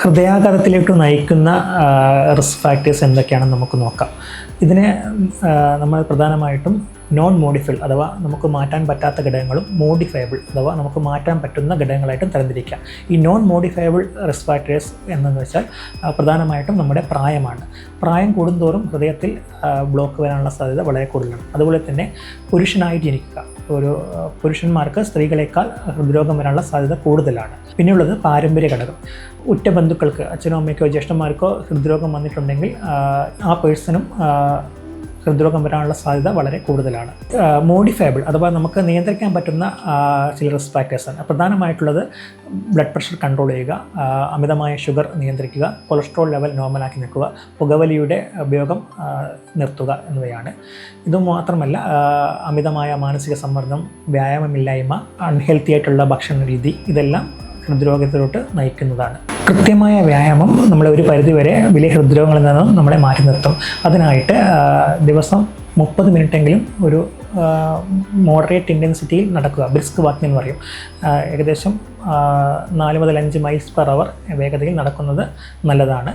ഹൃദയാഘാതത്തിലേക്ക് നയിക്കുന്ന risk factors എന്തൊക്കെയാണെന്ന് നമുക്ക് നോക്കാം. ഇതിനെ നമ്മൾ പ്രധാനമായിട്ടും നോൺ മോഡിഫൈൽ അഥവാ നമുക്ക് മാറ്റാൻ പറ്റാത്ത ഘടകങ്ങളും മോഡിഫയബിൾ അഥവാ നമുക്ക് മാറ്റാൻ പറ്റുന്ന ഘടകങ്ങളായിട്ടും തരംതിരിക്കാം. ഈ നോൺ മോഡിഫയബിൾ റിസ്ക് ഫാക്ടേഴ്സ് എന്നെന്ന് വെച്ചാൽ പ്രധാനമായിട്ടും നമ്മുടെ പ്രായമാണ്. പ്രായം കൂടുന്തോറും ഹൃദയത്തിൽ ബ്ലോക്ക് വരാനുള്ള സാധ്യത വളരെ കൂടുതലാണ്. അതുപോലെ തന്നെ പുരുഷനായി ജനിക്കുക. ഒരു പുരുഷന്മാർക്ക് സ്ത്രീകളെക്കാൾ ഹൃദ്രോഗം വരാനുള്ള സാധ്യത കൂടുതലാണ്. പിന്നെയുള്ളത് പാരമ്പര്യ ഘടകം. ഉറ്റ ബന്ധുക്കൾക്ക് അച്ഛനോ അമ്മയ്ക്കോ ജ്യേഷ്ഠന്മാർക്കോ ഹൃദ്രോഗം വന്നിട്ടുണ്ടെങ്കിൽ ആ പേഴ്സണും ഹൃദ്രോഗം വരാനുള്ള സാധ്യത വളരെ കൂടുതലാണ്. മോഡിഫയബിൾ അഥവാ നമുക്ക് നിയന്ത്രിക്കാൻ പറ്റുന്ന ചില റിസ്ക് ഫാക്ടേഴ്സാണ് പ്രധാനമായിട്ടുള്ളത് ബ്ലഡ് പ്രഷർ കൺട്രോൾ ചെയ്യുക അമിതമായ ഷുഗർ നിയന്ത്രിക്കുക കൊളസ്ട്രോൾ ലെവൽ നോർമലാക്കി നിൽക്കുക പുകവലിയുടെ ഉപയോഗം നിർത്തുക എന്നിവയാണ്. ഇതുമാത്രമല്ല മാത്രമല്ല അമിതമായ മാനസിക സമ്മർദ്ദം വ്യായാമമില്ലായ്മ അൺഹെൽത്തി ആയിട്ടുള്ള ഭക്ഷണ രീതി ഇതെല്ലാം ഹൃദ്രോഗത്തിലോട്ട് നയിക്കുന്നതാണ്. കൃത്യമായ വ്യായാമം നമ്മളെ ഒരു പരിധിവരെ വലിയ ഹൃദ്രോഗങ്ങളിൽ നിന്നും നമ്മളെ മാറ്റി നിർത്തും. അതിനായിട്ട് ദിവസം മുപ്പത് മിനിറ്റെങ്കിലും ഒരു മോഡറേറ്റ് ഇന്റൻസിറ്റിയിൽ നടക്കുക. ബ്രിസ്ക് വാക്കിംഗ് എന്ന് പറയും. ഏകദേശം നാല് മുതൽ അഞ്ച് മൈൽസ് പെർ അവർ വേഗതയിൽ നടക്കുന്നത് നല്ലതാണ്.